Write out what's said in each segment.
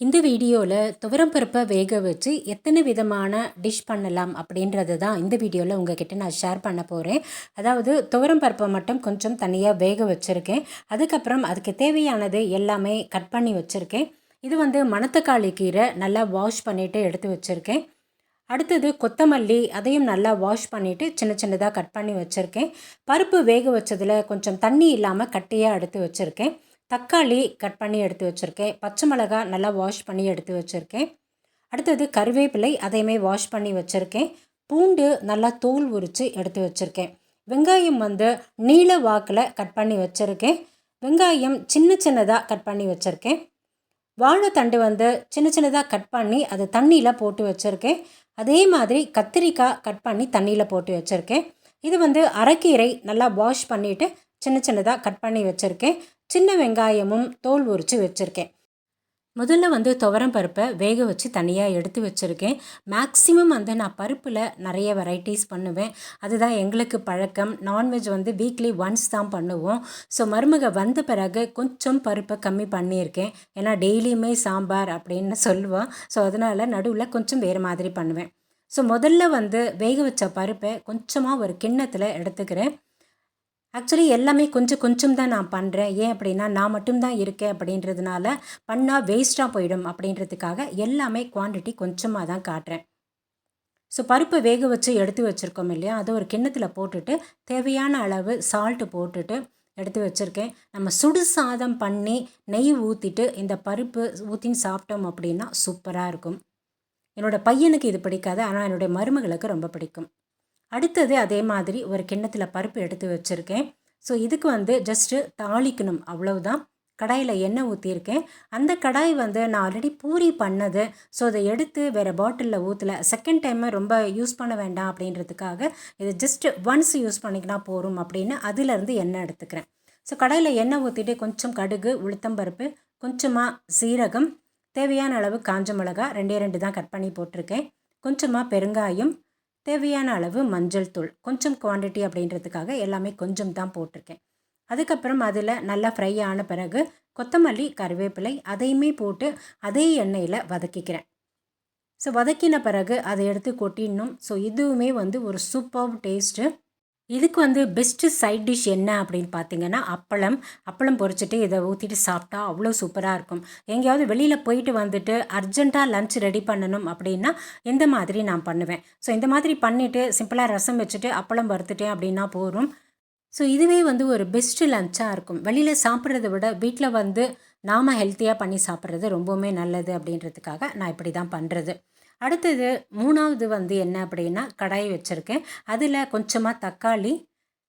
இந்த வீடியோவில் துவரம் பருப்பை வேக வச்சு எத்தனை விதமான டிஷ் பண்ணலாம் அப்படின்றது தான் இந்த வீடியோவில் உங்ககிட்ட நான் ஷேர் பண்ண போகிறேன் அதாவது துவரம் பருப்பை மட்டும் கொஞ்சம் தனியாக வேக வச்சுருக்கேன். அதுக்கப்புறம் அதுக்கு தேவையானது எல்லாமே கட் பண்ணி வச்சுருக்கேன். இது வந்து மணத்தக்காளி கீரை நல்லா வாஷ் பண்ணிவிட்டு எடுத்து வச்சுருக்கேன். அடுத்தது கொத்தமல்லி அதையும் நல்லா வாஷ் பண்ணிவிட்டு சின்ன சின்னதாக கட் பண்ணி வச்சுருக்கேன். பருப்பு வேக வச்சதில் கொஞ்சம் தண்ணி இல்லாமல் கட்டியாக எடுத்து வச்சுருக்கேன். தக்காளி கட் பண்ணி எடுத்து வச்சுருக்கேன். பச்சை மிளகா நல்லா வாஷ் பண்ணி எடுத்து வச்சுருக்கேன். அடுத்தது கருவேப்பிலை அதையுமே வாஷ் பண்ணி வச்சுருக்கேன். பூண்டு நல்லா தோல் உரித்து எடுத்து வச்சுருக்கேன். வெங்காயம் வந்து நீல வாக்கில் கட் பண்ணி வச்சுருக்கேன். வெங்காயம் சின்ன சின்னதாக கட் பண்ணி வச்சுருக்கேன். வாழைத்தண்டு வந்து சின்ன சின்னதாக கட் பண்ணி அது தண்ணியில் போட்டு வச்சுருக்கேன். அதே மாதிரி கத்திரிக்காய் கட் பண்ணி தண்ணியில் போட்டு வச்சுருக்கேன். இது வந்து அரைக்கீரை நல்லா வாஷ் பண்ணிவிட்டு சின்ன சின்னதாக கட் பண்ணி வச்சுருக்கேன். சின்ன வெங்காயமும் தோல் உரித்து வச்சுருக்கேன். முதல்ல வந்து துவரம் பருப்பை வேக வச்சு தனியாக எடுத்து வச்சுருக்கேன். மேக்ஸிமம் வந்து நான் பருப்பில் நிறைய வெரைட்டிஸ் பண்ணுவேன். அதுதான் எங்களுக்கு பழக்கம். நான்வெஜ் வந்து வீக்லி ஒன்ஸ் தான் பண்ணுவோம். ஸோ மருமக வந்த பிறகு கொஞ்சம் பருப்பை கம்மி பண்ணியிருக்கேன். ஏன்னா டெய்லியுமே சாம்பார் அப்படின்னு சொல்லுவோம் ஸோ அதனால் நடுவில் கொஞ்சம் வேறு மாதிரி பண்ணுவேன். ஸோ முதல்ல வந்து வேக வச்ச பருப்பை கொஞ்சமாக ஒரு கிண்ணத்தில் எடுத்துக்கிறேன். ஆக்சுவலி எல்லாமே கொஞ்சம் கொஞ்சம் தான் நான் பண்ணுறேன் ஏன் அப்படின்னா நான் மட்டும்தான் இருக்கேன் அப்படின்றதுனால பண்ணால் வேஸ்ட்டாக போயிடும் அப்படின்றதுக்காக எல்லாமே குவான்டிட்டி கொஞ்சமாக தான் காட்டுறேன். ஸோ பருப்பு வேக வச்சு எடுத்து வச்சுருக்கோம் இல்லையா? அதை ஒரு கிண்ணத்தில் போட்டுட்டு தேவையான அளவு சால்ட்டு போட்டுட்டு எடுத்து வச்சுருக்கேன். நம்ம சுடு சாதம் பண்ணி நெய் ஊற்றிட்டு இந்த பருப்பு ஊற்றின்னு சாப்பிட்டோம் அப்படின்னா சூப்பராக இருக்கும். என்னோடய பையனுக்கு இது பிடிக்காது. ஆனால் என்னுடைய மருமகளுக்கு ரொம்ப பிடிக்கும். அடுத்தது அதே மாதிரி ஒரு கிண்ணத்தில் பருப்பு எடுத்து வச்சுருக்கேன். ஸோ இதுக்கு வந்து ஜஸ்ட்டு தாளிக்கணும் அவ்வளவுதான். கடாயில் எண்ணெய் ஊற்றியிருக்கேன் அந்த கடாய் வந்து நான் ஆல்ரெடி பூரி பண்ணது. ஸோ அதை எடுத்து வேறு பாட்டிலில் ஊற்றல செகண்ட் டைமு ரொம்ப யூஸ் பண்ண வேண்டாம் அப்படின்றதுக்காக இது ஜஸ்ட்டு ஒன்ஸ் யூஸ் பண்ணிக்கினா போகும் அப்படின்னு அதிலேருந்து எண்ணெய் எடுத்துக்கிறேன். ஸோ கடாயில் எண்ணெய் ஊற்றிட்டு கொஞ்சம் கடுகு உளுத்தம்பருப்பு கொஞ்சமாக சீரகம் தேவையான அளவு காஞ்ச மிளகா ரெண்டே ரெண்டு தான் கட் பண்ணி போட்டிருக்கேன். கொஞ்சமாக பெருங்காயம் தேவையான அளவு மஞ்சள் தூள் கொஞ்சம் குவான்டிட்டி அப்படின்றதுக்காக எல்லாமே கொஞ்சம் தான் போட்டிருக்கேன். அதுக்கப்புறம் அதில் நல்லா ஃப்ரை ஆன பிறகு கொத்தமல்லி கருவேப்பிலை அதையுமே போட்டு அதே எண்ணெயில் வதக்கிக்கிறேன். ஸோ வதக்கின பிறகு அதை எடுத்து கொட்டிடணும். ஸோ இதுவுமே வந்து ஒரு சூப்பர் டேஸ்ட்டு இதுக்கு வந்து பெஸ்ட்டு சைட் டிஷ் என்ன அப்படின்னு பார்த்தீங்கன்னா அப்பளம். அப்பளம் பொறிச்சிட்டு இதை ஊற்றிட்டு சாப்பிட்டா அவ்வளோ சூப்பராக இருக்கும். எங்கேயாவது வெளியில் போயிட்டு வந்துட்டு அர்ஜெண்ட்டாக லன்ச் ரெடி பண்ணணும் அப்படின்னா இந்த மாதிரி நான் பண்ணுவேன். ஸோ இந்த மாதிரி பண்ணிவிட்டு சிம்பிளாக ரசம் வச்சுட்டு அப்பளம் வறுத்துட்டேன் அப்படின்னா போகும் ஸோ இதுவே வந்து ஒரு பெஸ்ட்டு லஞ்சாக இருக்கும். வெளியில் சாப்பிட்றத விட வீட்டில் வந்து நாம் ஹெல்த்தியாக பண்ணி சாப்பிட்றது ரொம்பவுமே நல்லது அப்படின்றதுக்காக நான் இப்படி தான் பண்ணுறது அடுத்தது மூணாவது வந்து என்ன அப்படின்னா கடாய் வச்சுருக்கேன். அதில் கொஞ்சமாக தக்காளி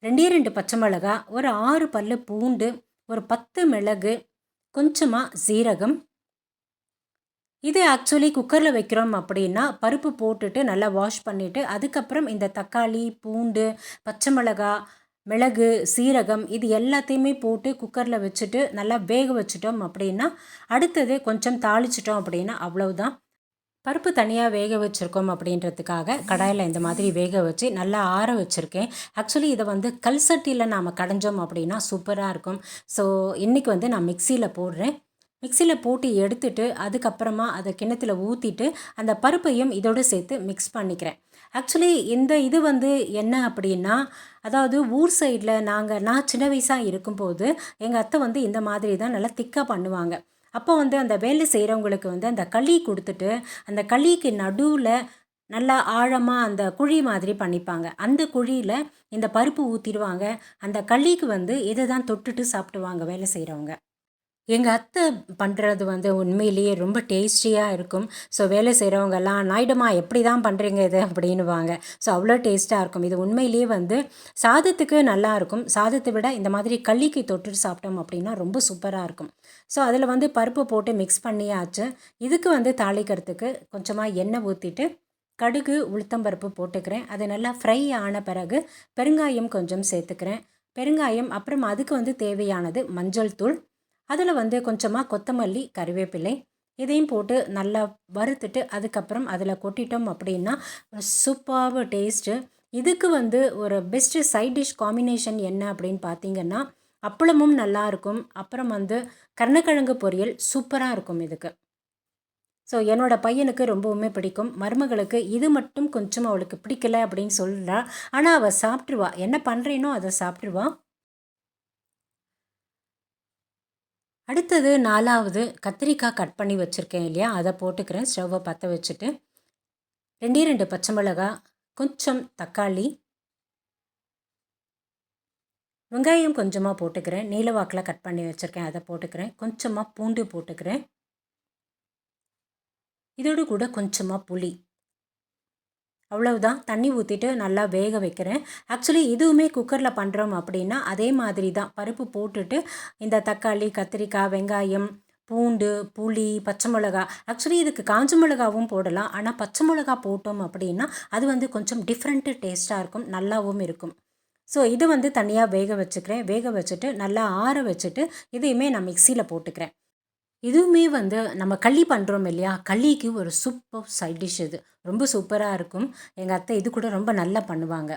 ரெண்டே ரெண்டு பச்சை மிளகா ஒரு ஆறு பல் பூண்டு ஒரு பத்து மிளகு கொஞ்சமாக சீரகம். இது ஆக்சுவலி குக்கரில் வைக்கிறோம் அப்படின்னா பருப்பு போட்டுட்டு நல்லா வாஷ் பண்ணிவிட்டு அதுக்கப்புறம் இந்த தக்காளி பூண்டு பச்சை மிளகா மிளகு சீரகம் இது எல்லாத்தையுமே போட்டு குக்கரில் வச்சுட்டு நல்லா வேக வச்சுட்டோம் அப்படின்னா அடுத்தது கொஞ்சம் தாளிச்சிட்டோம் அப்படின்னா அவ்வளவுதான். பருப்பு தனியாக வேக வச்சுருக்கோம் அப்படின்றதுக்காக கடாயில் இந்த மாதிரி வேக வச்சு நல்லா ஆற வச்சுருக்கேன். ஆக்சுவலி இதை வந்து கல் சட்டியில் நாம் கடைஞ்சோம் அப்படின்னா சூப்பராக இருக்கும். ஸோ இன்றைக்கி வந்து நான் மிக்சியில் போடுறேன். மிக்சியில் போட்டு எடுத்துட்டு அதுக்கப்புறமா அதை கிணத்துல ஊற்றிட்டு அந்த பருப்பையும் இதோடு சேர்த்து மிக்ஸ் பண்ணிக்கிறேன். ஆக்சுவலி இந்த இது வந்து என்ன அப்படின்னா அதாவது ஊர் சைடில் நாங்கள் நான் சின்ன வயசாக இருக்கும்போது எங்கள் அத்தை வந்து இந்த மாதிரி தான் நல்லா திக்காக பண்ணுவாங்க. அப்போ வந்து அந்த வேலை செய்கிறவங்களுக்கு வந்து அந்த களி கொடுத்துட்டு அந்த களிக்கு நடுவில் நல்லா ஆழமாக அந்த குழி மாதிரி பண்ணிப்பாங்க. அந்த குழியில் இந்த பருப்பு ஊற்றிடுவாங்க அந்த களிக்கு வந்து இதை தான் தொட்டுட்டு சாப்பிடுவாங்க வேலை செய்கிறவங்க எங்கள் அத்தை பண்ணுறது வந்து உண்மையிலேயே ரொம்ப டேஸ்டியாக இருக்கும். ஸோ வேலை செய்கிறவங்கெல்லாம் நாயிடுமா எப்படி தான் பண்ணுறீங்க இது? அப்படின்னுவாங்க. ஸோ அவ்வளோ டேஸ்ட்டாக இருக்கும். இது உண்மையிலேயே வந்து சாதத்துக்கு நல்லா இருக்கும். சாதத்தை விட இந்த மாதிரி களிக்கு தொட்டு சாப்பிட்டோம் அப்படின்னா ரொம்ப சூப்பராக இருக்கும். ஸோ அதில் வந்து பருப்பு போட்டு மிக்ஸ் பண்ணியாச்சு. இதுக்கு வந்து தாளிக்கிறதுக்கு கொஞ்சமாக எண்ணெய் ஊற்றிட்டு கடுகு உளுத்தம்பருப்பு போட்டுக்கிறேன். அது நல்லா ஃப்ரை ஆன பிறகு பெருங்காயம் கொஞ்சம் சேர்த்துக்கிறேன். பெருங்காயம் அப்புறம் அதுக்கு வந்து தேவையானது மஞ்சள் தூள். அதில் வந்து கொஞ்சமாக கொத்தமல்லி கருவேப்பிலை இதையும் போட்டு நல்லா வறுத்துட்டு அதுக்கப்புறம் அதில் கொட்டிட்டோம் அப்படின்னா சூப்பாக டேஸ்ட்டு. இதுக்கு வந்து ஒரு பெஸ்ட்டு சைட் டிஷ் காம்பினேஷன் என்ன அப்படின்னு பார்த்தீங்கன்னா அப்பளமும் நல்லாயிருக்கும் அப்புறம் வந்து கருணக்கிழங்கு பொரியல் சூப்பராக இருக்கும் இதுக்கு. ஸோ என்னோடய பையனுக்கு ரொம்பவுமே பிடிக்கும். மருமகளுக்கு இது மட்டும் கொஞ்சம் அவளுக்கு பிடிக்கல அப்படின்னு சொல்கிறா ஆனால் அவள் சாப்பிட்ருவா என்ன பண்ணுறேனோ அதை சாப்பிட்ருவா அடுத்தது நாலாவது கத்திரிக்காய் கட் பண்ணி வச்சுருக்கேன் இல்லையா? அதை போட்டுக்கிறேன். ஸ்டவ்வை பற்ற வச்சுட்டு. ரெண்டே ரெண்டு பச்சை மிளகா கொஞ்சம் தக்காளி. வெங்காயம் கொஞ்சமாக போட்டுக்கிறேன். நீலவாக்கில் கட் பண்ணி வச்சுருக்கேன். அதை போட்டுக்கிறேன். கொஞ்சமாக பூண்டு போட்டுக்கிறேன். இதோடு கூட கொஞ்சமாக புளி. அவ்வளவுதான். தண்ணி ஊற்றிட்டு நல்லா வேக வைக்கிறேன். ஆக்சுவலி இதுவுமே குக்கரில் பண்ணுறோம் அப்படின்னா அதே மாதிரி தான் பருப்பு போட்டுட்டு இந்த தக்காளி கத்திரிக்காய் வெங்காயம் பூண்டு புளி பச்சை மிளகா. ஆக்சுவலி இதுக்கு காஞ்ச மிளகாவும் போடலாம். ஆனால் பச்சை மிளகா போட்டோம் அப்படின்னா அது வந்து கொஞ்சம் டிஃப்ரெண்ட்டு டேஸ்ட்டாக இருக்கும். நல்லாவும் இருக்கும். ஸோ இது வந்து தனியாக வேக வச்சுக்கிறேன். வேக வச்சுட்டு நல்லா ஆற வச்சுட்டு இதையுமே நான் மிக்சியில் போட்டுக்கிறேன். இதுவுமே வந்து நம்ம களி பண்ணுறோம் இல்லையா? களிக்கு ஒரு சூப்பர் சைட் டிஷ் இது. ரொம்ப சூப்பராக இருக்கும். எங்கள் அத்தை இது கூட ரொம்ப நல்லா பண்ணுவாங்க.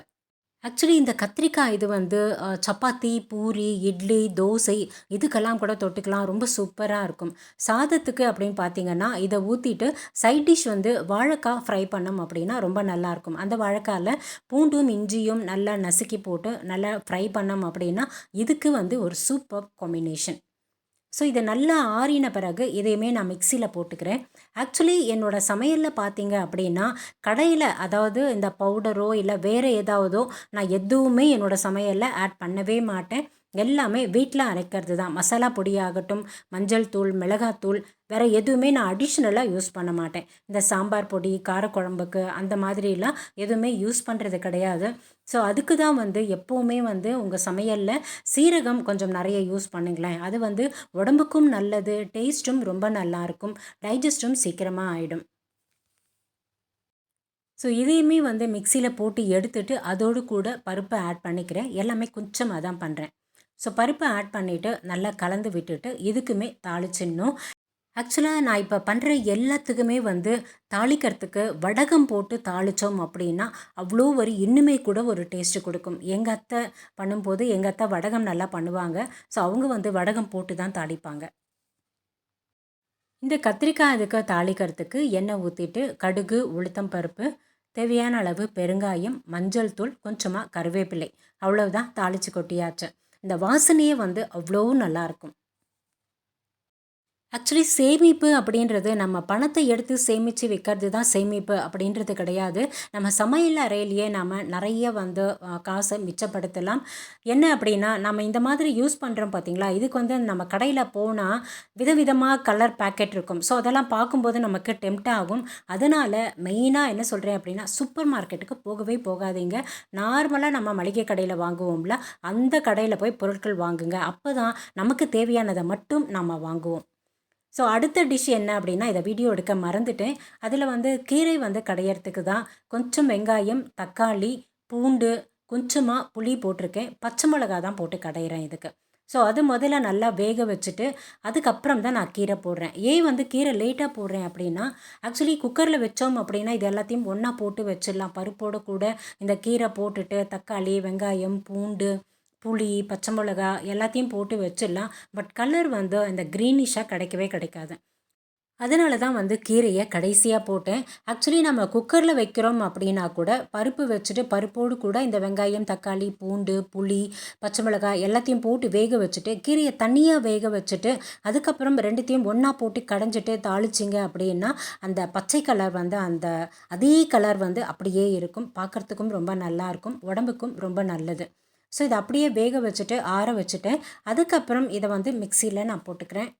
ஆக்சுவலி இந்த கத்திரிக்காய் இது வந்து சப்பாத்தி பூரி இட்லி தோசை இதுக்கெல்லாம் கூட தொட்டுக்கலாம். ரொம்ப சூப்பராக இருக்கும். சாதத்துக்கு அப்படின்னு பார்த்தீங்கன்னா இதை ஊற்றிட்டு சைட் டிஷ் வந்து வாழைக்காய் ஃப்ரை பண்ணோம் அப்படின்னா ரொம்ப நல்லாயிருக்கும் அந்த வாழைக்காயில் பூண்டும் இஞ்சியும் நல்லா நசுக்கி போட்டு நல்லா ஃப்ரை பண்ணோம் அப்படின்னா இதுக்கு வந்து ஒரு சூப்பர் காம்பினேஷன் ஸோ இதை நல்லா ஆறின பிறகு இதையுமே நான் மிக்சியில் போட்டுக்கிறேன். ஆக்சுவலி என்னோடய சமையலில் பார்த்தீங்க அப்படின்னா கடையில் அதாவது இந்த பவுடரோ இல்லை வேறு ஏதாவதோ நான் எதுவுமே என்னோடய சமையலில் ஆட் பண்ணவே மாட்டேன். எல்லாமே வீட்டில் அரைக்கிறது தான் மசாலா பொடியாகட்டும் மஞ்சள் தூள் மிளகாத்தூள் வேறு எதுவுமே நான் அடிஷ்னலாக யூஸ் பண்ண மாட்டேன். இந்த சாம்பார் பொடி காரக்குழம்புக்கு அந்த மாதிரிலாம் எதுவுமே யூஸ் பண்ணுறது கிடையாது. ஸோ அதுக்கு தான் வந்து எப்போவுமே வந்து உங்கள் சமையலில் சீரகம் கொஞ்சம் நிறைய யூஸ் பண்ணுங்களேன். அது வந்து உடம்புக்கும் நல்லது டேஸ்ட்டும் ரொம்ப நல்லாயிருக்கும் டைஜஸ்ட்டும் சீக்கிரமாக ஆகிடும் ஸோ இதையுமே வந்து மிக்சியில் போட்டு எடுத்துட்டு அதோடு கூட பருப்பை ஆட் பண்ணிக்கிறேன். எல்லாமே கொஞ்சமாக தான் பண்ணுறேன் ஸோ பருப்பை ஆட் பண்ணிவிட்டு நல்லா கலந்து விட்டுட்டு இதுக்குமே தாளிச்சிடணும். ஆக்சுவலாக நான் இப்போ பண்ணுற எல்லாத்துக்குமே வந்து தாளிக்கிறதுக்கு வடகம் போட்டு தாளித்தோம் அப்படின்னா அவ்வளோ ஒரு இன்னுமே கூட ஒரு டேஸ்ட்டு கொடுக்கும். எங்கள் அத்தை பண்ணும்போது எங்கள் அத்தை வடகம் நல்லா பண்ணுவாங்க. ஸோ அவங்க வந்து வடகம் போட்டு தான் தாளிப்பாங்க. இந்த கத்திரிக்காய் அதுக்கு தாளிக்கிறதுக்கு எண்ணெய் ஊற்றிட்டு கடுகு உளுத்தம் பருப்பு தேவையான அளவு பெருங்காயம் மஞ்சள் தூள் கொஞ்சமாக கருவேப்பிலை. அவ்வளவுதான் தாளித்து கொட்டியாச்சு. இந்த வாசனையே வந்து அவ்வளோ நல்லாயிருக்கும் ஆக்சுவலி சேமிப்பு அப்படின்றது நம்ம பணத்தை எடுத்து சேமித்து வைக்கிறது தான் சேமிப்பு அப்படின்றது கிடையாது. நம்ம சமையல் அறையிலேயே நம்ம நிறைய வந்து காசை மிச்சப்படுத்தலாம். என்ன அப்படின்னா நம்ம இந்த மாதிரி யூஸ் பண்ணுறோம் பார்த்தீங்களா இதுக்கு வந்து நம்ம கடையில் போனால் விதவிதமாக கலர் பேக்கெட் இருக்கும். ஸோ அதெல்லாம் பார்க்கும்போது நமக்கு டெம்ட் ஆகும். அதனால் மெயினாக என்ன சொல்கிறேன் அப்படின்னா சூப்பர் மார்க்கெட்டுக்கு போகவே போகாதீங்க. நார்மலாக நம்ம மளிகை கடையில் வாங்குவோம்ல அந்த கடையில் போய் பொருட்கள் வாங்குங்க. அப்போ தான் நமக்கு தேவையானதை மட்டும் நம்ம வாங்குவோம். ஸோ அடுத்த டிஷ் என்ன அப்படின்னா இதை வீடியோ எடுக்க மறந்துட்டேன். அதில் வந்து கீரை வந்து கடையிறதுக்கு தான் கொஞ்சம் வெங்காயம் தக்காளி பூண்டு கொஞ்சமாக புளி போட்டிருக்கேன். பச்சை மிளகா தான் போட்டு கடையிறேன் இதுக்கு. ஸோ அது முதல்ல நல்லா வேக வச்சுட்டு அதுக்கப்புறம் தான் நான் கீரை போடுறேன். ஏன் வந்து கீரை லேட்டாக போடுறேன் அப்படின்னா ஆக்சுவலி குக்கரில் வச்சோம் அப்படின்னா இது எல்லாத்தையும் ஒன்றா போட்டு வச்சிடலாம். பருப்போடு கூட இந்த கீரை போட்டுட்டு தக்காளி வெங்காயம் பூண்டு புளி பச்சை மிளகா எல்லாத்தையும் போட்டு வச்சிடலாம். பட் கலர் வந்து இந்த க்ரீனிஷாக கிடைக்கவே கிடைக்காது. அதனால தான் வந்து கீரையை கடைசியாக போட்டேன். ஆக்சுவலி நம்ம குக்கரில் வைக்கிறோம் அப்படின்னா கூட பருப்பு வச்சுட்டு பருப்போடு கூட இந்த வெங்காயம் தக்காளி பூண்டு புளி பச்சை மிளகாய் எல்லாத்தையும் போட்டு வேக வச்சுட்டு கீரையை தனியாக வேக வச்சுட்டு அதுக்கப்புறம் ரெண்டுத்தையும் ஒன்றா போட்டு கடைஞ்சிட்டு தாளிச்சிங்க அப்படின்னா அந்த பச்சை கலர் வந்து அந்த அதே கலர் வந்து அப்படியே இருக்கும். பார்க்குறதுக்கும் ரொம்ப நல்லாயிருக்கும் உடம்புக்கும் ரொம்ப நல்லது. ஸோ இதை அப்படியே வேக வச்சுட்டு ஆற வச்சுட்டு அதுக்கப்புறம் இதை வந்து மிக்சியில் நான் போட்டுக்கிறேன்.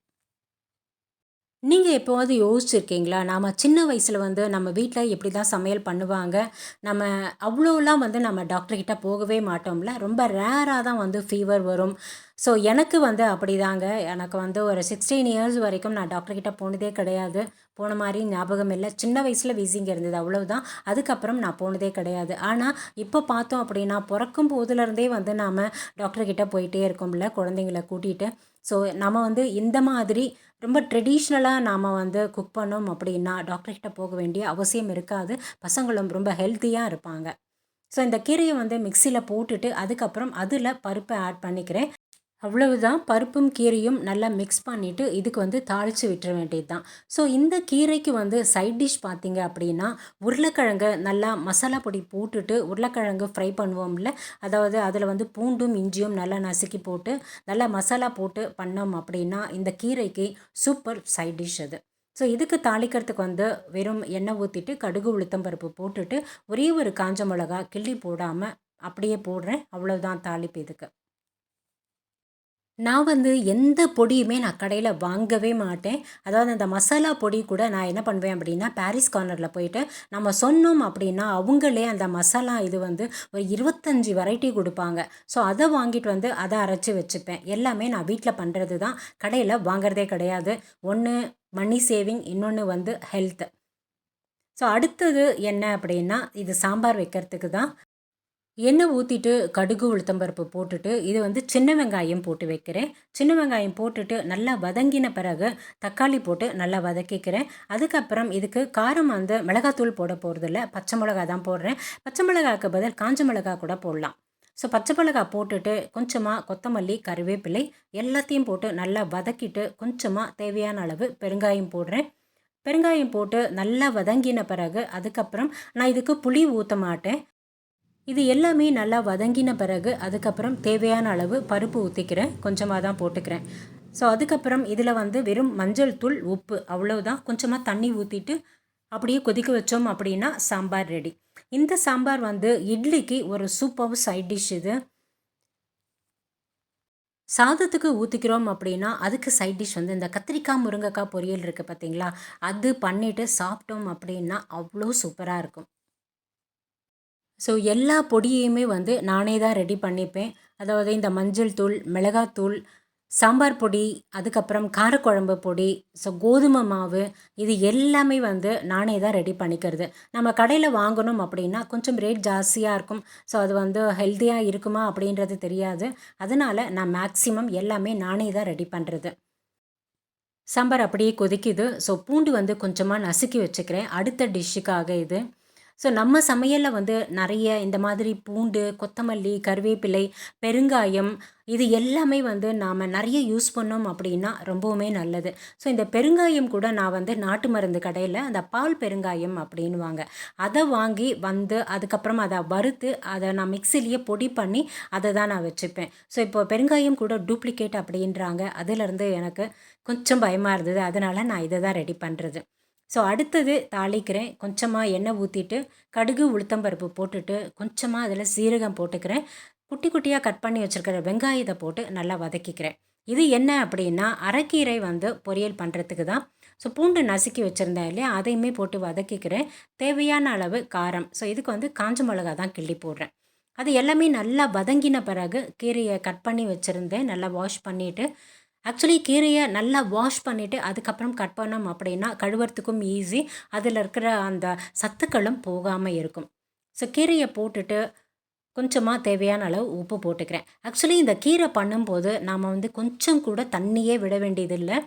நீங்கள் எப்போவாவது யோசிச்சிருக்கீங்களா? நாம் சின்ன வயசில் வந்து நம்ம வீட்டில் எப்படி தான் சமையல் பண்ணுவாங்க? நம்ம அவ்வளோலாம் வந்து நம்ம டாக்டர்கிட்ட போகவே மாட்டோம்ல? ரொம்ப ரேராக தான் வந்து ஃபீவர் வரும். ஸோ எனக்கு வந்து அப்படி தாங்க எனக்கு வந்து ஒரு சிக்ஸ்டீன் இயர்ஸ் வரைக்கும் நான் டாக்டர்கிட்ட போனதே கிடையாது. போன மாதிரி ஞாபகம் இல்லை. சின்ன வயசில் வீசிங்க இருந்தது. அவ்வளவுதான். அதுக்கப்புறம் நான் போனதே கிடையாது. ஆனால் இப்போ பார்த்தோம் அப்படின்னா பிறக்கும் போதுலேருந்தே வந்து நாம் டாக்டர்கிட்ட போயிட்டே இருக்கோம்ல குழந்தைங்கள கூட்டிகிட்டு ஸோ நம்ம வந்து இந்த மாதிரி ரொம்ப ட்ரெடிஷ்னலாக நாம் வந்து குக் பண்ணோம் அப்படின்னா டாக்டர்கிட்ட போக வேண்டிய அவசியம் இருக்காது. பசங்களும் ரொம்ப ஹெல்த்தியாக இருப்பாங்க. ஸோ இந்த கீரையை வந்து மிக்சியில் போட்டுட்டு அதுக்கப்புறம் அதில் பருப்பை ஆட் பண்ணிக்கிறேன். அவ்வளவுதான் பருப்பும் கீரையும் நல்லா மிக்ஸ் பண்ணிவிட்டு இதுக்கு வந்து தாளித்து விட்டுற வேண்டியது தான் ஸோ இந்த கீரைக்கு வந்து சைட் டிஷ் பார்த்தீங்க அப்படின்னா உருளைக்கிழங்கு நல்லா மசாலா பொடி போட்டுட்டு உருளைக்கிழங்கு ஃப்ரை பண்ணுவோம்ல. அதாவது அதில் வந்து பூண்டும் இஞ்சியும் நல்லா நசுக்கி போட்டு நல்லா மசாலா போட்டு பண்ணோம் அப்படின்னா இந்த கீரைக்கு சூப்பர் சைட் டிஷ் அது. ஸோ இதுக்கு தாளிக்கிறதுக்கு வந்து வெறும் எண்ணெய் ஊற்றிட்டு கடுகு உளுத்தம்பருப்பு போட்டுட்டு ஒரே ஒரு காஞ்ச மிளகா கிள்ளி போடாமல் அப்படியே போடுறேன். அவ்வளோதான் தாளிப்பு இதுக்கு. நான் வந்து எந்த பொடியுமே நான் கடையில் வாங்கவே மாட்டேன். அதாவது அந்த மசாலா பொடி கூட நான் என்ன பண்ணுவேன் அப்படின்னா பாரிஸ் கார்னரில் போயிட்டு நம்ம சொன்னோம் அப்படின்னா அவங்களே அந்த மசாலா இது வந்து ஒரு இருபத்தஞ்சி வெரைட்டி கொடுப்பாங்க. ஸோ அதை வாங்கிட்டு வந்து அதை அரைச்சி வச்சுப்பேன். எல்லாமே நான் வீட்டில் பண்ணுறது தான். கடையில் வாங்குறதே கிடையாது. ஒன்று மணி சேவிங் இன்னொன்று வந்து ஹெல்த் ஸோ அடுத்தது என்ன அப்படின்னா இது சாம்பார் வைக்கிறதுக்கு தான். எண்ணெய் ஊற்றிட்டு கடுகு உளுத்தம்பருப்பு போட்டுட்டு இது வந்து சின்ன வெங்காயம் போட்டு வைக்கிறேன். சின்ன வெங்காயம் போட்டுட்டு நல்லா வதங்கின பிறகு தக்காளி போட்டு நல்லா வதக்கிக்கிறேன். அதுக்கப்புறம் இதுக்கு காரம் வந்து மிளகாத்தூள் போட போகிறதில்ல பச்சை மிளகா தான் போடுறேன். பச்சை மிளகாக்கு பதில் காஞ்ச மிளகா கூட போடலாம். ஸோ பச்சை மிளகா போட்டுட்டு கொஞ்சமாக கொத்தமல்லி கருவேப்பிலை எல்லாத்தையும் போட்டு நல்லா வதக்கிட்டு கொஞ்சமாக தேவையான அளவு பெருங்காயம் போடுறேன். பெருங்காயம் போட்டு நல்லா வதங்கின பிறகு அதுக்கப்புறம் நான் இதுக்கு புளி ஊற்ற மாட்டேன். இது எல்லாமே நல்லா வதங்கின பிறகு அதுக்கப்புறம் தேவையான அளவு பருப்பு ஊற்றிக்கிறேன் கொஞ்சமாக தான் போட்டுக்கிறேன். ஸோ அதுக்கப்புறம் இதில் வந்து வெறும் மஞ்சள் தூள் உப்பு அவ்வளவுதான். கொஞ்சமாக தண்ணி ஊற்றிட்டு அப்படியே கொதிக்க வச்சோம் அப்படின்னா சாம்பார் ரெடி இந்த சாம்பார் வந்து இட்லிக்கு ஒரு சூப்பர் சைட் டிஷ் இது. சாதத்துக்கு ஊற்றிக்கிறோம் அப்படின்னா அதுக்கு சைட் டிஷ் வந்து இந்த கத்திரிக்காய் முருங்கைக்காய் பொரியல் இருக்குது பார்த்தீங்களா அது பண்ணிவிட்டு சாப்பிட்டோம் அப்படின்னா அவ்வளோ சூப்பராக இருக்கும். ஸோ எல்லா பொடியையுமே வந்து நானே தான் ரெடி பண்ணிப்பேன். அதாவது இந்த மஞ்சள் தூள் மிளகாத்தூள் சாம்பார் பொடி அதுக்கப்புறம் காரக்குழம்பு பொடி ஸோ கோதுமை மாவு இது எல்லாமே வந்து நானே தான் ரெடி பண்ணிக்கிறது. நம்ம கடையில் வாங்கணும் அப்படின்னா கொஞ்சம் ரேட் ஜாஸ்தியாக இருக்கும். ஸோ அது வந்து ஹெல்த்தியாக இருக்குமா அப்படின்றது தெரியாது. அதனால் நான் மேக்ஸிமம் எல்லாமே நானே தான் ரெடி பண்ணுறது சாம்பார் அப்படியே கொதிக்குது. ஸோ பூண்டு வந்து கொஞ்சமாக நசுக்கி வச்சுக்கிறேன். அடுத்த டிஷ்ஷுக்காக இது. ஸோ நம்ம சமையலில் வந்து நிறைய இந்த மாதிரி பூண்டு கொத்தமல்லி கருவேப்பிலை பெருங்காயம் இது எல்லாமே வந்து நாம் நிறைய யூஸ் பண்ணோம் அப்படின்னா ரொம்பவுமே நல்லது. ஸோ இந்த பெருங்காயம் கூட நான் வந்து நாட்டு மருந்து கடையில் அந்த பால் பெருங்காயம் அப்படின்வாங்க அதை வாங்கி வந்து அதுக்கப்புறம் அதை வறுத்து அதை நான் மிக்சிலேயே பொடி பண்ணி அதை தான் நான் வச்சுப்பேன். ஸோ இப்போ பெருங்காயம் கூட டூப்ளிகேட் அப்படின்றாங்க. அதிலேருந்து எனக்கு கொஞ்சம் பயமாக இருந்தது. அதனால் நான் இதை தான் ரெடி பண்ணுறது ஸோ அடுத்தது தாளிக்கிறேன். கொஞ்சமாக எண்ணெய் ஊற்றிட்டு கடுகு உளுத்தம்பருப்பு போட்டுட்டு கொஞ்சமாக அதில் சீரகம் போட்டுக்கிறேன். குட்டி குட்டியாக கட் பண்ணி வச்சுருக்கிற வெங்காயத்தை போட்டு நல்லா வதக்கிக்கிறேன். இது என்ன அப்படின்னா அரைக்கீரை வந்து பொரியல் பண்ணுறதுக்கு தான். ஸோ பூண்டு நசுக்கி வச்சுருந்தேன் இல்லையா? அதையுமே போட்டு வதக்கிக்கிறேன். தேவையான அளவு காரம். ஸோ இதுக்கு வந்து காஞ்ச மிளகா தான் கிள்ளி போடுறேன். அது எல்லாமே நல்லா வதங்கின பிறகு கீரையை கட் பண்ணி வச்சுருந்தேன். நல்லா வாஷ் பண்ணிவிட்டு ஆக்சுவலி கீரையை நல்லா வாஷ் பண்ணிவிட்டு அதுக்கப்புறம் கட் பண்ணோம் அப்படின்னா கழுவுறதுக்கும் ஈஸி அதில் இருக்கிற அந்த சத்துக்களும் போகாமல் இருக்கும். ஸோ கீரையை போட்டுட்டு கொஞ்சமாக தேவையான அளவு உப்பு போட்டுக்கிறேன். ஆக்சுவலி இந்த கீரை பண்ணும்போது நாம் வந்து கொஞ்சம் கூட தண்ணியே விட வேண்டியதில்லை.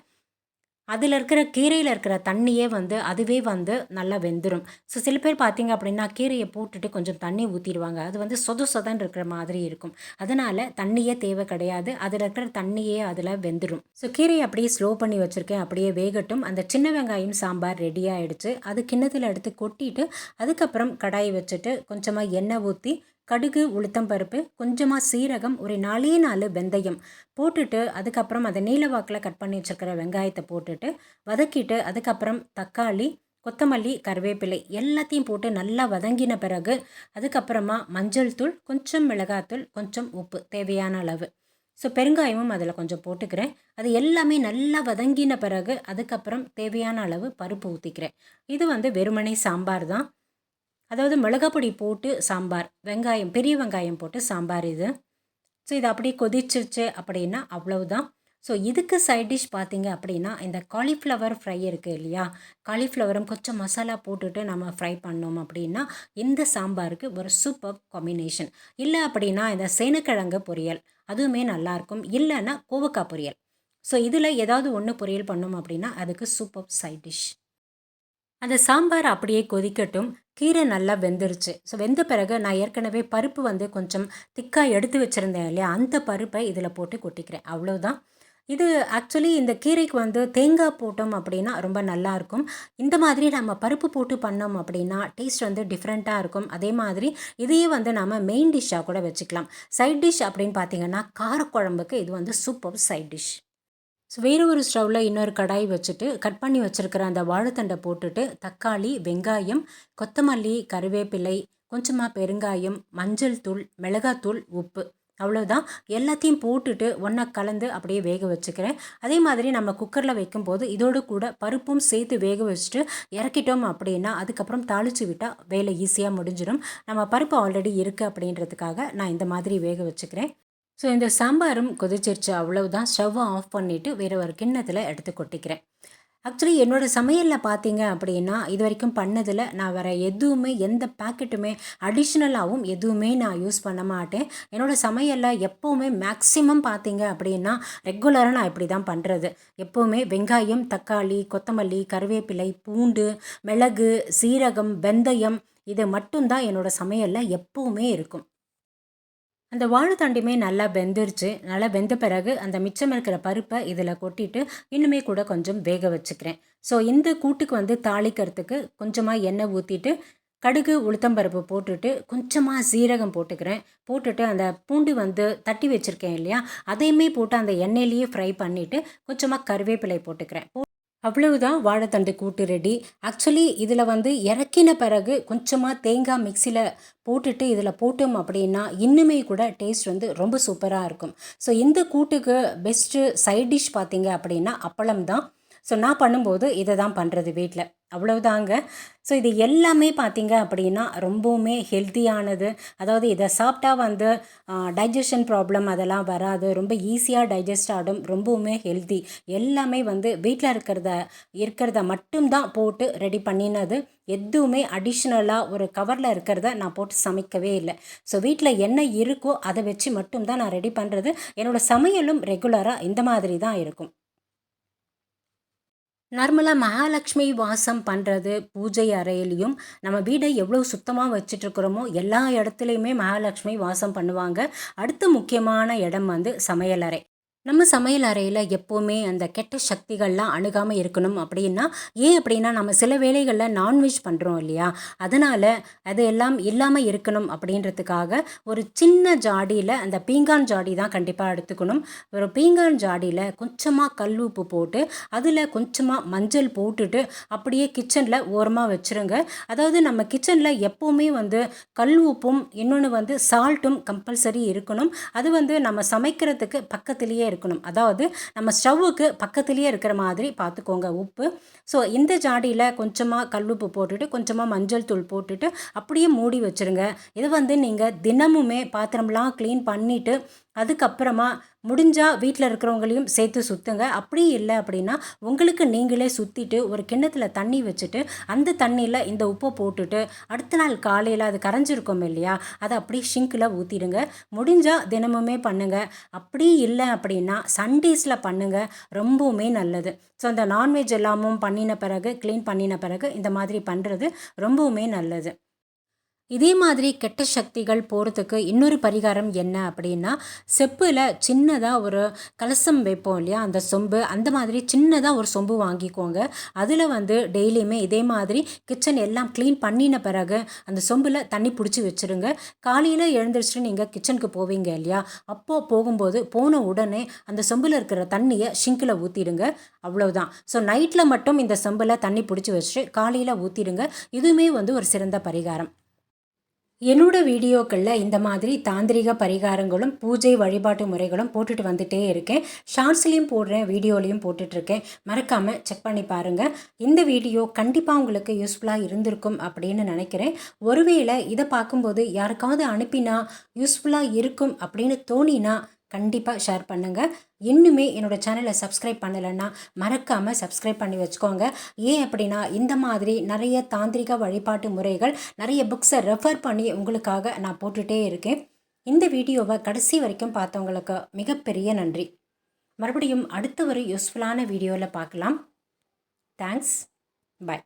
அதில் இருக்கிற கீரையில் இருக்கிற தண்ணியே வந்து அதுவே வந்து நல்லா வெந்துடும் ஸோ சில பேர் பார்த்தீங்க அப்படின்னா கீரையை போட்டுட்டு கொஞ்சம் தண்ணி ஊற்றிடுவாங்க அது வந்து சொத சொதன் இருக்கிற மாதிரி இருக்கும். அதனால் தண்ணியே தேவை கிடையாது. அதில் இருக்கிற தண்ணியே அதில் வெந்துடும் ஸோ கீரையை அப்படியே ஸ்லோ பண்ணி வச்சுருக்கேன். அப்படியே வேகட்டும். அந்த சின்ன வெங்காயம் சாம்பார் ரெடி ஆகிடுச்சு அது கிண்ணத்தில் எடுத்து கொட்டிட்டு அதுக்கப்புறம் கடாயை வச்சுட்டு கொஞ்சமாக எண்ணெய் ஊற்றி கடுகு உளுத்தம் பருப்பு கொஞ்சமாக சீரகம் ஒரு நாலே நாலு வெந்தயம் போட்டுட்டு அதுக்கப்புறம் அதை நீல வாக்கில் கட் பண்ணி வச்சுருக்கிற வெங்காயத்தை போட்டுட்டு வதக்கிட்டு அதுக்கப்புறம் தக்காளி கொத்தமல்லி கருவேப்பிலை எல்லாத்தையும் போட்டு நல்லா வதங்கின பிறகு அதுக்கப்புறமா மஞ்சள் தூள் கொஞ்சம் மிளகாத்தூள் கொஞ்சம் உப்பு தேவையான அளவு. ஸோ பெருங்காயமும் அதில் கொஞ்சம் போட்டுக்கிறேன். அது எல்லாமே நல்லா வதங்கின பிறகு அதுக்கப்புறம் தேவையான அளவு பருப்பு ஊற்றிக்கிறேன் இது வந்து வெறுமனை சாம்பார் தான். அதாவது மிளகாப்பொடி போட்டு சாம்பார் வெங்காயம் பெரிய வெங்காயம் போட்டு சாம்பார் இது. ஸோ இது அப்படியே கொதிச்சிருச்சு அப்படின்னா அவ்வளவுதான். ஸோ இதுக்கு சைட் டிஷ் பார்த்தீங்க அப்படின்னா இந்த காலிஃப்ளவர் ஃப்ரை இருக்குது இல்லையா? காலிஃப்ளவரும் கொஞ்சம் மசாலா போட்டுட்டு நம்ம ஃப்ரை பண்ணோம் அப்படின்னா இந்த சாம்பாருக்கு ஒரு சூப்பர் காம்பினேஷன் இல்லை அப்படின்னா இந்த சேனக்கிழங்கு பொரியல் அதுவுமே நல்லாயிருக்கும் இல்லைன்னா கோவக்காய் பொரியல். ஸோ இதில் ஏதாவது ஒன்று பொரியல் பண்ணோம் அப்படின்னா அதுக்கு சூப்பர் சைட் டிஷ் அந்த சாம்பார் அப்படியே கொதிக்கட்டும். கீரை நல்லா வெந்துருச்சு. ஸோ வெந்த பிறகு நான் ஏற்கனவே பருப்பு வந்து கொஞ்சம் திக்காக எடுத்து வச்சுருந்தேன் இல்லையா? அந்த பருப்பை இதில் போட்டு கொட்டிக்கிறேன். அவ்வளோதான் இது ஆக்சுவலி இந்த கீரைக்கு வந்து தேங்காய் போட்டோம் அப்படின்னா ரொம்ப நல்லாயிருக்கும் இந்த மாதிரி நம்ம பருப்பு போட்டு பண்ணோம் அப்படின்னா டேஸ்ட் வந்து டிஃப்ரெண்ட்டாக இருக்கும். அதே மாதிரி இதையே வந்து நம்ம மெயின் டிஷ்ஷாக கூட வச்சுக்கலாம். சைட் டிஷ் அப்படின்னு பார்த்தீங்கன்னா காரக்குழம்புக்கு இது வந்து சூப்பர் சைட் டிஷ் ஸோ வேறு ஒரு ஸ்டவ்வில் இன்னொரு கடாய் வச்சுட்டு கட் பண்ணி வச்சுருக்கிற அந்த வாழைத்தண்டை போட்டுட்டு தக்காளி வெங்காயம் கொத்தமல்லி கருவேப்பிலை கொஞ்சமாக பெருங்காயம் மஞ்சள் தூள் மிளகாத்தூள் உப்பு. அவ்வளோதான் எல்லாத்தையும் போட்டுட்டு ஒன்றா கலந்து அப்படியே வேக வச்சுக்கிறேன். அதே மாதிரி நம்ம குக்கரில் வைக்கும்போது இதோடு கூட பருப்பும் சேர்த்து வேக வச்சுட்டு இறக்கிட்டோம் அப்படின்னா அதுக்கப்புறம் தாளித்து விட்டால் வேலை ஈஸியாக முடிஞ்சிடும். நம்ம பருப்பு ஆல்ரெடி இருக்குது அப்படின்றதுக்காக நான் இந்த மாதிரி வேக வச்சுக்கிறேன். ஸோ இந்த சாம்பாரும் கொதிச்சிருச்சு. அவ்வளவுதான். ஸ்டவ்வை ஆஃப் பண்ணிவிட்டு வேறு ஒரு கிண்ணத்தில் எடுத்து கொட்டிக்கிறேன். ஆக்சுவலி என்னோடய சமையலில் பார்த்தீங்க அப்படின்னா இது வரைக்கும் பண்ணதில் நான் வேறு எதுவுமே எந்த பேக்கெட்டுமே அடிஷ்னலாகவும் எதுவுமே நான் யூஸ் பண்ண மாட்டேன். என்னோடய சமையலில் எப்போவுமே மேக்ஸிமம் பார்த்தீங்க அப்படின்னா ரெகுலராக நான் இப்படி தான் பண்ணுறது எப்போவுமே வெங்காயம் தக்காளி கொத்தமல்லி கருவேப்பிலை பூண்டு மிளகு சீரகம் வெந்தயம் இது மட்டும்தான் என்னோடய சமையலில் எப்போவுமே இருக்கும். அந்த வாழைத்தண்டுமே நல்லா வெந்துருச்சு. நல்லா வெந்த பிறகு அந்த மிச்சம் இருக்கிற பருப்பை இதில் கொட்டிட்டு இன்னுமே கூட கொஞ்சம் வேக வச்சுக்கிறேன். ஸோ இந்த கூட்டுக்கு வந்து தாளிக்கிறதுக்கு கொஞ்சமாக எண்ணெய் ஊற்றிட்டு கடுகு உளுத்தம்பருப்பு போட்டுட்டு கொஞ்சமாக சீரகம் போட்டுக்கிறேன். போட்டுட்டு அந்த பூண்டு வந்து தட்டி வச்சுருக்கேன் இல்லையா? அதையுமே போட்டு அந்த எண்ணெயிலேயே ஃப்ரை பண்ணிவிட்டு கொஞ்சமாக கருவேப்பிலை போட்டுக்கிறேன். அவ்வளவுதான் வாழைத்தண்டு கூட்டு ரெடி ஆக்சுவலி இதில் வந்து இறக்கின பிறகு கொஞ்சமாக தேங்காய் மிக்சியில் போட்டுட்டு இதில் போட்டோம் அப்படின்னா இன்னுமே கூட டேஸ்ட் வந்து ரொம்ப சூப்பராக இருக்கும். ஸோ இந்த கூட்டுக்கு பெஸ்ட்டு சைட் டிஷ் பார்த்தீங்க அப்படின்னா அப்பளம் தான். ஸோ நான் பண்ணும்போது இதை தான் பண்ணுறது வீட்டில் அவ்வளவுதாங்க. ஸோ இது எல்லாமே பார்த்தீங்க அப்படின்னா ரொம்பவுமே ஹெல்த்தியானது அதாவது இதை சாப்பிட்டா வந்து டைஜஷன் ப்ராப்ளம் அதெல்லாம் வராது. ரொம்ப ஈஸியாக டைஜஸ்ட் ஆகும் ரொம்பவுமே ஹெல்த்தி எல்லாமே வந்து வீட்டில் இருக்கிறத இருக்கிறத மட்டும்தான் போட்டு ரெடி பண்ணினது. எதுவுமே அடிஷ்னலாக ஒரு கவரில் இருக்கிறத நான் போட்டு சமைக்கவே இல்லை. ஸோ வீட்டில் என்ன இருக்கோ அதை வச்சு மட்டும்தான் நான் ரெடி பண்ணுறது என்னோடய சமையலும் ரெகுலராக இந்த மாதிரி தான் இருக்கும். நார்மலாக மகாலட்சுமி வாசம் பண்ணுறது பூஜை அறையிலையும் நம்ம வீடை எவ்வளோ சுத்தமாக வச்சுட்ருக்குறோமோ எல்லா இடத்துலையுமே மகாலட்சுமி வாசம் பண்ணுவாங்க. அடுத்த முக்கியமான இடம் வந்து சமையலறை நம்ம சமையல் அறையில் எப்போவுமே அந்த கெட்ட சக்திகள்லாம் அணுகாமல் இருக்கணும் அப்படின்னா ஏன் அப்படின்னா நம்ம சில வேலைகளில் நான்வெஜ் பண்ணுறோம் இல்லையா? அதனால் அது எல்லாம் இல்லாமல் இருக்கணும் அப்படின்றதுக்காக ஒரு சின்ன ஜாடியில் அந்த பீங்கான் ஜாடி தான் கண்டிப்பாக எடுத்துக்கணும். ஒரு பீங்கான் ஜாடியில் கொஞ்சமாக கல் உப்பு போட்டு அதில் கொஞ்சமாக மஞ்சள் போட்டுட்டு அப்படியே கிச்சனில் ஓரமாக வச்சுருங்க. அதாவது நம்ம கிச்சனில் எப்போவுமே வந்து கல் உப்பும் இன்னொன்று வந்து சால்ட்டும் கம்பல்சரி இருக்கணும். அது வந்து நம்ம சமைக்கிறதுக்கு பக்கத்துலேயே இருக்கணும். அதாவது நம்ம ஸ்டவ்வுக்கு பக்கத்துலேயே இருக்கிற மாதிரி பார்த்துக்கோங்க உப்பு. ஸோ இந்த ஜாடியில் கொஞ்சமாக கல்லுப்பு போட்டுட்டு கொஞ்சமாக மஞ்சள் தூள் போட்டுட்டு அப்படியே மூடி வச்சுருங்க. இது வந்து நீங்கள் தினமுமே பாத்திரம்லாம் க்ளீன் பண்ணிவிட்டு அதுக்கப்புறமா முடிஞ்சால் வீட்டில் இருக்கிறவங்களையும் சேர்த்து சுற்றுங்க அப்படி இல்லை அப்படின்னா உங்களுக்கு நீங்களே சுற்றிட்டு ஒரு கிண்ணத்தில் தண்ணி வச்சுட்டு அந்த தண்ணியில் இந்த உப்பை போட்டுட்டு அடுத்த நாள் காலையில் அது கரைஞ்சிருக்கும் இல்லையா அதை அப்படியே ஷிங்கில் ஊற்றிடுங்க முடிஞ்சால் தினமுமே பண்ணுங்கள் அப்படி இல்லை அப்படின்னா சண்டேஸில் பண்ணுங்கள் ரொம்பவுமே நல்லது. ஸோ அந்த நான்வெஜ் எல்லாமும் பண்ணின பிறகு க்ளீன் பண்ணின பிறகு இந்த மாதிரி பண்ணுறது ரொம்பவுமே நல்லது. இதே மாதிரி கெட்ட சக்திகள் போகிறதுக்கு இன்னொரு பரிகாரம் என்ன அப்படின்னா செப்பில் சின்னதாக ஒரு கலசம் வைப்போம் இல்லையா? அந்த சொம்பு அந்த மாதிரி சின்னதாக ஒரு சொம்பு வாங்கிக்கோங்க. அதில் வந்து டெய்லியுமே இதே மாதிரி கிச்சன் எல்லாம் க்ளீன் பண்ணின பிறகு அந்த சொம்பில் தண்ணி பிடிச்சி வச்சுருங்க. காலையில் எழுந்திரிச்சிட்டு நீங்கள் கிச்சனுக்கு போவீங்க இல்லையா? அப்போது போகும்போது போன உடனே அந்த சொம்பில் இருக்கிற தண்ணியை ஷிங்கில் ஊற்றிடுங்க அவ்வளோதான் ஸோ நைட்டில் மட்டும் இந்த சொம்பில் தண்ணி பிடிச்சி வச்சுட்டு காலையில் ஊற்றிடுங்க இதுவுமே வந்து ஒரு சிறந்த பரிகாரம். என்னோட வீடியோக்களில் இந்த மாதிரி தாந்திரிக பரிகாரங்களும் பூஜை வழிபாட்டு முறைகளும் போட்டுட்டு வந்துட்டே இருக்கேன். ஷார்ட்ஸ்லேயும் போடுறேன் வீடியோலையும் போட்டுட்ருக்கேன். மறக்காமல் செக் பண்ணி பாருங்கள் இந்த வீடியோ கண்டிப்பாக உங்களுக்கு யூஸ்ஃபுல்லாக இருந்திருக்கும் அப்படின்னு நினைக்கிறேன். ஒருவேளை இதை பார்க்கும்போது யாருக்காவது அனுப்பினா யூஸ்ஃபுல்லாக இருக்கும் அப்படின்னு தோணினா கண்டிப்பாக ஷேர் பண்ணுங்கள் இன்னுமே என்னோடய சேனலை சப்ஸ்கிரைப் பண்ணலைன்னா மறக்காமல் சப்ஸ்கிரைப் பண்ணி வச்சுக்கோங்க. ஏன் அப்படின்னா இந்த மாதிரி நிறைய தாந்திரிக வழிபாட்டு முறைகள் நிறைய புக்ஸை ரெஃபர் பண்ணி உங்களுக்காக நான் போட்டுகிட்டே இருக்கேன். இந்த வீடியோவை கடைசி வரைக்கும் பார்த்தவங்களுக்கு மிகப்பெரிய நன்றி. மறுபடியும் அடுத்த ஒரு யூஸ்ஃபுல்லான வீடியோவில் பார்க்கலாம். Thanks bye